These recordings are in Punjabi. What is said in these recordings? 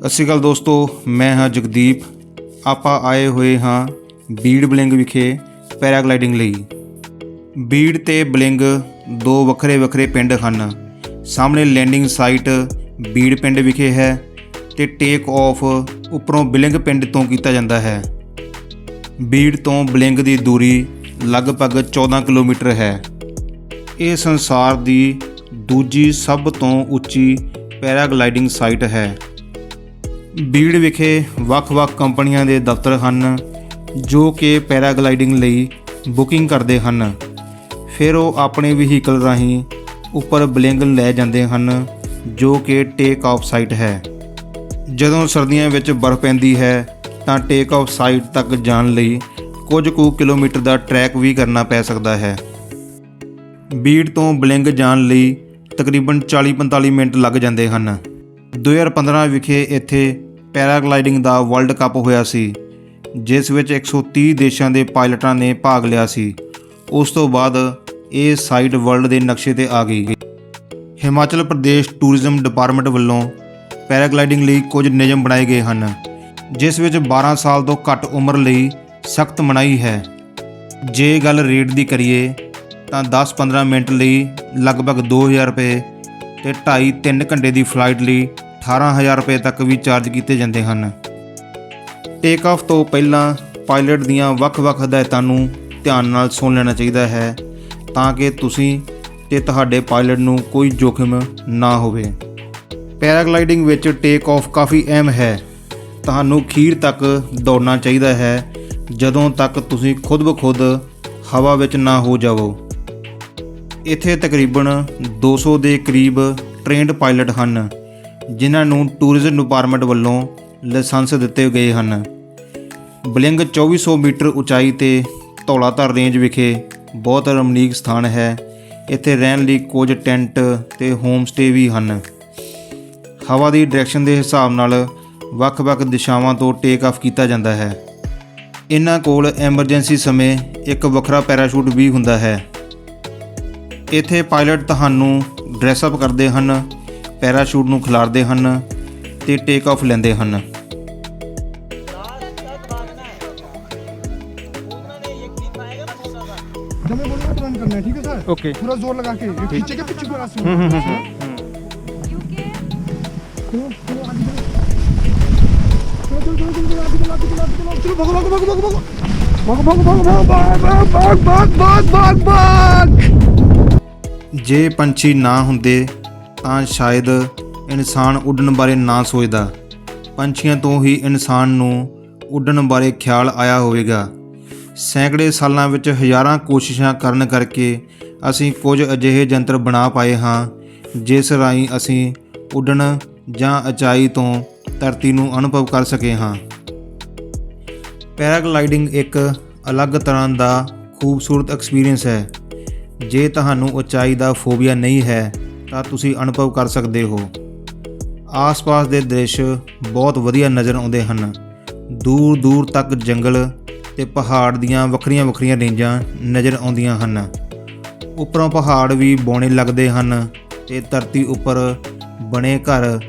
ਸਤਿ ਸ਼੍ਰੀ ਅਕਾਲ ਦੋਸਤੋ, ਮੈਂ ਹਾਂ ਜਗਦੀਪ। ਆਪਾਂ ਆਏ ਹੋਏ ਹਾਂ ਬੀੜ ਬਲਿੰਗ ਵਿਖੇ ਪੈਰਾਗਲਾਈਡਿੰਗ ਲਈ। ਬੀੜ ਤੇ ਬਲਿੰਗ ਦੋ ਵੱਖਰੇ ਵੱਖਰੇ ਪਿੰਡ ਹਨ। ਸਾਹਮਣੇ ਲੈਂਡਿੰਗ ਸਾਈਟ ਬੀੜ ਪਿੰਡ ਵਿਖੇ ਹੈ ਤੇ ਟੇਕ ਆਫ ਉੱਪਰੋਂ ਬਲਿੰਗ ਪਿੰਡ ਤੋਂ ਕੀਤਾ ਜਾਂਦਾ ਹੈ। ਬੀੜ ਤੋਂ ਬਲਿੰਗ ਦੀ ਦੂਰੀ ਲਗਭਗ 14 ਕਿਲੋਮੀਟਰ ਹੈ। ਇਹ ਸੰਸਾਰ ਦੀ ਦੂਜੀ ਸਭ ਤੋਂ ਉੱਚੀ ਪੈਰਾਗਲਾਈਡਿੰਗ ਸਾਈਟ ਹੈ। ਬੀੜ ਵਿਖੇ ਵੱਖ-ਵੱਖ ਕੰਪਨੀਆਂ ਦੇ ਦਫ਼ਤਰ ਹਨ, ਜੋ ਕਿ ਪੈਰਾਗਲਾਈਡਿੰਗ ਲਈ ਬੁਕਿੰਗ ਕਰਦੇ ਹਨ। ਫਿਰ ਉਹ ਆਪਣੇ ਵਹੀਕਲ ਰਾਹੀਂ ਉੱਪਰ ਬਲਿੰਗ ਲੈ ਜਾਂਦੇ ਹਨ, ਜੋ ਕਿ ਟੇਕ ਆਫ ਸਾਈਟ ਹੈ। ਜਦੋਂ ਸਰਦੀਆਂ ਵਿੱਚ ਬਰਫ਼ ਪੈਂਦੀ ਹੈ, ਤਾਂ ਟੇਕ ਆਫ ਸਾਈਟ ਤੱਕ ਜਾਣ ਲਈ ਕੁਝ ਕੁ ਕਿਲੋਮੀਟਰ ਦਾ ਟਰੈਕ ਵੀ ਕਰਨਾ ਪੈ ਸਕਦਾ ਹੈ। ਬੀੜ ਤੋਂ ਬਲਿੰਗ ਜਾਣ ਲਈ ਤਕਰੀਬਨ 40-45 ਮਿੰਟ ਲੱਗ ਜਾਂਦੇ ਹਨ। 2015 ਵਿਖੇ ਇੱਥੇ ਪੈਰਾਗਲਾਈਡਿੰਗ ਦਾ ਵਰਲਡ ਕੱਪ ਹੋਇਆ ਸੀ, ਜਿਸ ਵਿੱਚ 130 ਦੇਸ਼ਾਂ ਦੇ ਪਾਇਲਟਾਂ ਨੇ ਭਾਗ ਲਿਆ ਸੀ। ਉਸ ਤੋਂ ਬਾਅਦ ਇਹ ਸਾਈਟ ਵਰਲਡ ਦੇ ਨਕਸ਼ੇ ਤੇ ਆ ਗਈ। ਹਿਮਾਚਲ ਪ੍ਰਦੇਸ਼ ਟੂਰਿਜ਼ਮ ਡਿਪਾਰਟਮੈਂਟ ਵੱਲੋਂ ਪੈਰਾਗਲਾਈਡਿੰਗ ਲਈ ਕੁਝ ਨਿਯਮ ਬਣਾਏ ਗਏ ਹਨ, ਜਿਸ ਵਿੱਚ 12 ਸਾਲ ਤੋਂ ਘੱਟ ਉਮਰ ਲਈ ਸਖਤ ਮਨਾਹੀ ਹੈ। ਜੇ ਗੱਲ ਰੇਟ ਦੀ ਕਰੀਏ, ਤਾਂ 10-15 ਮਿੰਟ ਲਈ ਲਗਭਗ 2000 ਰੁਪਏ ਤੇ 2.5-3 ਘੰਟੇ ਦੀ ਫਲਾਈਟ ਲਈ 18000 ਰੁਪਏ ਤੱਕ ਵੀ ਚਾਰਜ ਕੀਤੇ ਜਾਂਦੇ ਹਨ। ਟੇਕ ਆਫ ਤੋਂ ਪਹਿਲਾਂ ਪਾਇਲਟ ਦੀਆਂ ਵੱਖ-ਵੱਖ ਹਦਾਇਤਾਂ ਨੂੰ ਧਿਆਨ ਨਾਲ ਸੁਣ ਲੈਣਾ ਚਾਹੀਦਾ ਹੈ ਤਾਂ ਕਿ ਤੁਸੀਂ ਤੇ ਤੁਹਾਡੇ ਪਾਇਲਟ ਨੂੰ ਕੋਈ ਜੋਖਮ ਨਾ ਹੋਵੇ। ਪੈਰਾਗਲਾਈਡਿੰਗ ਵਿੱਚ ਟੇਕ ਆਫ ਕਾਫੀ ਅਹਿਮ ਹੈ। ਤੁਹਾਨੂੰ ਖੀਰ ਤੱਕ ਦੌੜਨਾ ਚਾਹੀਦਾ ਹੈ ਜਦੋਂ ਤੱਕ ਤੁਸੀਂ ਖੁਦ ਬਖੁਦ ਹਵਾ ਵਿੱਚ ਨਾ ਹੋ ਜਾਵੋ। ਇੱਥੇ ਤਕਰੀਬਨ 200 ਦੇ ਕਰੀਬ ਟ੍ਰੇਨਡ ਪਾਇਲਟ ਹਨ, ਜਿਨ੍ਹਾਂ ਨੂੰ ਟੂਰਿਜ਼ਮ ਡਿਪਾਰਟਮੈਂਟ ਵੱਲੋਂ ਲਾਇਸੈਂਸ ਦਿੱਤੇ ਗਏ ਹਨ। ਬਲਿੰਗ 2400 ਮੀਟਰ ਉਚਾਈ ਤੇ ਧੌਲਾਧਰ ਰੇਂਜ ਵਿਖੇ ਬਹੁਤ ਰਮਣੀਕ ਸਥਾਨ ਹੈ। ਇੱਥੇ ਰਹਿਣ ਲਈ ਕੁਝ ਟੈਂਟ ਤੇ ਹੋਮ ਸਟੇ ਵੀ ਹਨ। ਹਵਾ ਦੀ ਡਾਇਰੈਕਸ਼ਨ ਦੇ ਹਿਸਾਬ ਨਾਲ ਵੱਖ-ਵੱਖ ਦਿਸ਼ਾਵਾਂ ਤੋਂ ਟੇਕ ਆਫ ਕੀਤਾ ਜਾਂਦਾ ਹੈ। ਇਹਨਾਂ ਕੋਲ ਐਮਰਜੈਂਸੀ ਸਮੇਂ ਇੱਕ ਵੱਖਰਾ ਪੈਰਾਸ਼ੂਟ ਵੀ ਹੁੰਦਾ ਹੈ। ਇੱਥੇ ਪਾਇਲਟ ਤੁਹਾਨੂੰ ਡਰੈਸ ਅਪ ਕਰਦੇ ਹਨ ਪੈਰਾਸ਼ੂਟ ਨੂੰ ਖਿਲਾਰਦੇ ਹਨ ਤੇ ਟੇਕ ਆਫ ਲੈਂਦੇ ਹਨ जब मैं बोलूंगा तुरंत करना है ठीक है सर ओके पूरा जोर लगा के ये पीछे के पीछे पूरा सुन चलो चलो चलो चलो आगे चलो आगे चलो आगे चलो चलो भागो भागो भागो भागो भागो भागो भागो भागो भाग भाग भाग भाग भाग भाग ਜੇ ਪੰਛੀ ਨਾ ਹੁੰਦੇ ਤਾਂ ਸ਼ਾਇਦ ਇਨਸਾਨ ਉੱਡਣ ਬਾਰੇ ਨਾ ਸੋਚਦਾ। ਪੰਛੀਆਂ ਤੋਂ ਹੀ ਇਨਸਾਨ ਨੂੰ ਉੱਡਣ ਬਾਰੇ ਖਿਆਲ ਆਇਆ ਹੋਵੇਗਾ। ਸੈਂਕੜੇ ਸਾਲਾਂ ਵਿੱਚ ਹਜ਼ਾਰਾਂ ਕੋਸ਼ਿਸ਼ਾਂ ਕਰਨ ਕਰਕੇ ਅਸੀਂ ਕੁਝ ਅਜਿਹੇ ਯੰਤਰ ਬਣਾ ਪਾਏ ਹਾਂ, ਜਿਸ ਰਾਹੀਂ ਅਸੀਂ ਉੱਡਣ ਜਾਂ ਉਚਾਈ ਤੋਂ ਧਰਤੀ ਨੂੰ ਅਨੁਭਵ ਕਰ ਸਕੇ ਹਾਂ। ਪੈਰਾਗਲਾਈਡਿੰਗ ਇੱਕ ਅਲੱਗ ਤਰ੍ਹਾਂ ਦਾ ਖੂਬਸੂਰਤ ਐਕਸਪੀਰੀਅੰਸ ਹੈ। ਜੇ ਤੁਹਾਨੂੰ ਉਚਾਈ ਦਾ ਫੋਬੀਆ ਨਹੀਂ ਹੈ, ਤਾਂ ਤੁਸੀਂ ਅਨੁਭਵ ਕਰ ਸਕਦੇ ਹੋ। ਆਸ-ਪਾਸ ਦੇ ਦ੍ਰਿਸ਼ ਬਹੁਤ ਵਧੀਆ ਨਜ਼ਰ ਆਉਂਦੇ ਹਨ। ਦੂਰ ਦੂਰ ਤੱਕ ਜੰਗਲ ਤੇ ਪਹਾੜ ਦੀਆਂ ਵੱਖਰੀਆਂ-ਵੱਖਰੀਆਂ ਰੇਂਜਾਂ ਨਜ਼ਰ ਆਉਂਦੀਆਂ ਹਨ। ਉੱਪਰੋਂ ਪਹਾੜ ਵੀ ਬੋਣੇ ਲੱਗਦੇ ਹਨ ਤੇ ਧਰਤੀ ਉੱਪਰ ਬਣੇ ਘਰ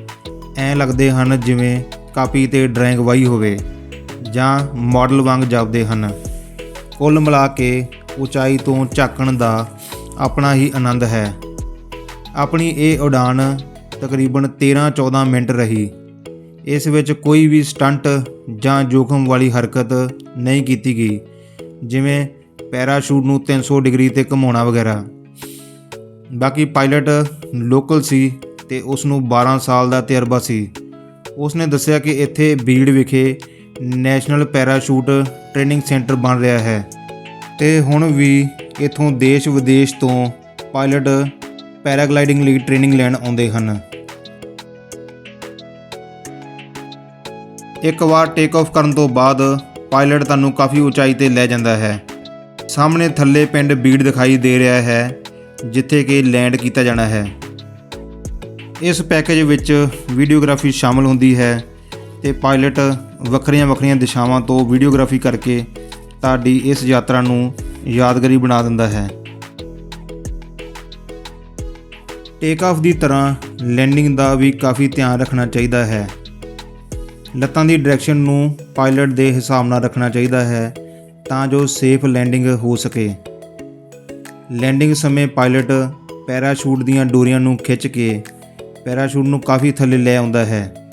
ਐਂ ਲੱਗਦੇ ਹਨ ਜਿਵੇਂ ਕਾਪੀ ਤੇ ਡਰਾਇੰਗ ਵਾਈ ਹੋਵੇ ਜਾਂ ਮਾਡਲ ਵਾਂਗ ਜਾਪਦੇ ਹਨ। ਕੁੱਲ ਮਿਲਾ ਕੇ ਉਚਾਈ ਤੋਂ ਝਾਕਣ ਦਾ ਆਪਣਾ ਹੀ ਆਨੰਦ ਹੈ। ਆਪਣੀ ਇਹ ਉਡਾਨ ਤਕਰੀਬਨ 13-14 ਮਿੰਟ ਰਹੀ। ਇਸ ਵਿੱਚ ਕੋਈ ਵੀ ਸਟੰਟ ਜਾਂ ਜੋਖਮ ਵਾਲੀ ਹਰਕਤ ਨਹੀਂ ਕੀਤੀ ਗਈ, ਜਿਵੇਂ ਪੈਰਾਸ਼ੂਟ ਨੂੰ 300 ਡਿਗਰੀ ਤੇ ਘੁਮਾਉਣਾ ਵਗੈਰਾ। ਬਾਕੀ ਪਾਇਲਟ ਲੋਕਲ ਸੀ ਤੇ ਉਸ ਨੂੰ 12 ਸਾਲ ਦਾ ਤਜਰਬਾ ਸੀ। ਉਸ ਨੇ ਦੱਸਿਆ ਕਿ ਇੱਥੇ ਬੀੜ ਵਿਖੇ ਨੈਸ਼ਨਲ ਪੈਰਾਸ਼ੂਟ ਟ੍ਰੇਨਿੰਗ ਸੈਂਟਰ ਬਣ ਰਿਹਾ ਹੈ ਤੇ ਹੁਣ ਵੀ ਇਥੋਂ ਦੇਸ਼ ਵਿਦੇਸ਼ ਤੋਂ ਪਾਇਲਟ ਪੈਰਾਗਲਾਈਡਿੰਗ ਲਈ ਟ੍ਰੇਨਿੰਗ ਲੈਣ ਆਉਂਦੇ ਹਨ। ਇੱਕ ਵਾਰ ਟੇਕ ਆਫ ਕਰਨ ਤੋਂ ਬਾਅਦ ਪਾਇਲਟ ਤੁਹਾਨੂੰ ਕਾਫੀ ਉਚਾਈ ਤੇ ਲੈ ਜਾਂਦਾ ਹੈ। ਸਾਹਮਣੇ ਥੱਲੇ ਪਿੰਡ ਬੀੜ ਦਿਖਾਈ ਦੇ ਰਿਹਾ ਹੈ, ਜਿੱਥੇ ਕਿ ਲੈਂਡ ਕੀਤਾ ਜਾਣਾ ਹੈ। ਇਸ ਪੈਕੇਜ ਵਿੱਚ ਵੀਡੀਓਗ੍ਰਾਫੀ ਸ਼ਾਮਲ ਹੁੰਦੀ ਹੈ ਤੇ ਪਾਇਲਟ ਵੱਖਰੀਆਂ-ਵੱਖਰੀਆਂ ਦਿਸ਼ਾਵਾਂ ਤੋਂ ਵੀਡੀਓਗ੍ਰਾਫੀ ਕਰਕੇ ਤੁਹਾਡੀ ਇਸ ਯਾਤਰਾ ਨੂੰ ਯਾਦਗਾਰੀ ਬਣਾ ਦਿੰਦਾ ਹੈ। ਟੇਕ ਆਫ ਦੀ ਤਰ੍ਹਾਂ ਲੈਂਡਿੰਗ ਦਾ ਵੀ ਕਾਫੀ ਧਿਆਨ ਰੱਖਣਾ ਚਾਹੀਦਾ ਹੈ। ਲੱਤਾਂ ਦੀ ਡਾਇਰੈਕਸ਼ਨ ਨੂੰ ਪਾਇਲਟ ਦੇ ਹਿਸਾਬ ਨਾਲ ਰੱਖਣਾ ਚਾਹੀਦਾ ਹੈ ਤਾਂ ਜੋ ਸੇਫ ਲੈਂਡਿੰਗ ਹੋ ਸਕੇ। ਲੈਂਡਿੰਗ ਸਮੇਂ ਪਾਇਲਟ ਪੈਰਾਸ਼ੂਟ ਦੀਆਂ ਡੋਰੀਆਂ ਨੂੰ ਖਿੱਚ ਕੇ ਪੈਰਾਸ਼ੂਟ ਨੂੰ ਕਾਫੀ ਥੱਲੇ ਲੈ ਆਉਂਦਾ ਹੈ।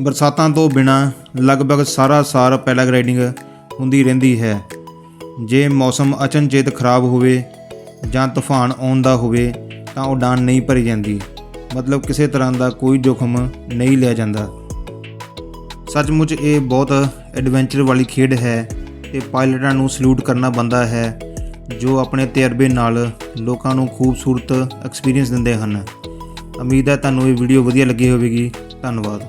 ਬਰਸਾਤਾਂ ਤੋਂ ਬਿਨਾ ਲਗਭਗ ਸਾਰਾ ਸਾਲ ਪੈਰਾਗਲਾਈਡਿੰਗ ਹੁੰਦੀ ਰਹਿੰਦੀ ਹੈ। ਜੇ ਮੌਸਮ ਅਚਨਚੇਤ ਖਰਾਬ ਹੋਵੇ ਜਾਂ ਤੂਫਾਨ ਆਉਣ ਦਾ ਹੋਵੇ ਤਾਂ ਉਡਾਨ ਨਹੀਂ ਭਰੀ ਜਾਂਦੀ। ਮਤਲਬ ਕਿਸੇ ਤਰ੍ਹਾਂ ਦਾ ਕੋਈ ਜੋਖਮ ਨਹੀਂ ਲਿਆ ਜਾਂਦਾ। ਸੱਚਮੁੱਚ ਇਹ ਬਹੁਤ ਐਡਵੈਂਚਰ ਵਾਲੀ ਖੇਡ ਹੈ ਤੇ ਪਾਇਲਟਾਂ ਨੂੰ ਸਲੂਟ ਕਰਨਾ ਬੰਦਾ ਹੈ, ਜੋ ਆਪਣੇ ਤਜਰਬੇ ਨਾਲ ਲੋਕਾਂ ਨੂੰ ਖੂਬਸੂਰਤ ਐਕਸਪੀਰੀਅੰਸ ਦਿੰਦੇ ਹਨ। ਉਮੀਦ ਹੈ ਤੁਹਾਨੂੰ ਇਹ ਵੀਡੀਓ ਵਧੀਆ ਲੱਗੀ ਹੋਵੇਗੀ। ਧੰਨਵਾਦ।